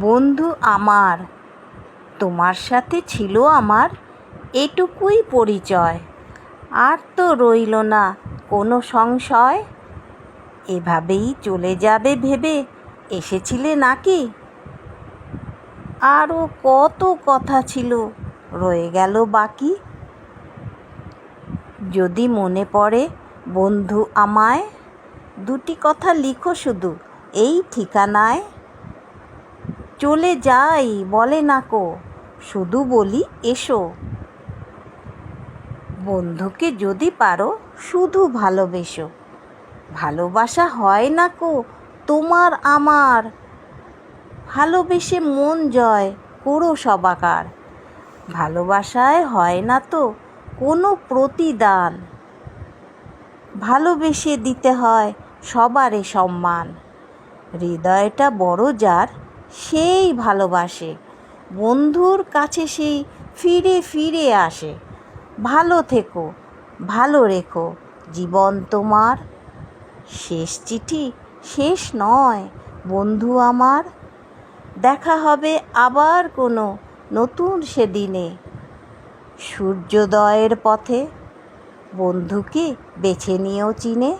বন্ধু আমার। তোমার সাথে ছিল আমার এটুকুই পরিচয়। আর তো রইল না কোনো সংশয়। এভাবেই চলে যাবে ভেবে এসেছিলে নাকি? আরও কত কথা ছিল, রয়ে গেল বাকি। যদি মনে পড়ে বন্ধু আমায়, দুটি কথা লিখো শুধু, এই ঠিকানায়। চলে যাই, বলে না কো। শুধু বলি, এসো। বন্ধুকে যদি পারো, শুধু ভালোবেসো। ভালোবাসা হয় না কো, তোমার আমার। ভালোবেসে মন জয়, করো সবাকার। ভালোবাসায় হয় না তো, কোনো প্রতিদান। ভালোবেসে দিতে হয় সবারে সম্মান। হৃদয়টা বড় যার সেই ভালোবাসে। বন্ধুর কাছে সেই ফিরে ফিরে আসে। ভালো থেকো, ভালো রেখো, জীবন তোমার। শেষ চিঠি, শেষ নয়, বন্ধু আমার। দেখা হবে আবার কোনো নতুন সেদিনে। সূর্যোদয়ের পথে বন্ধুকে বেছে নিয়েও চিনে।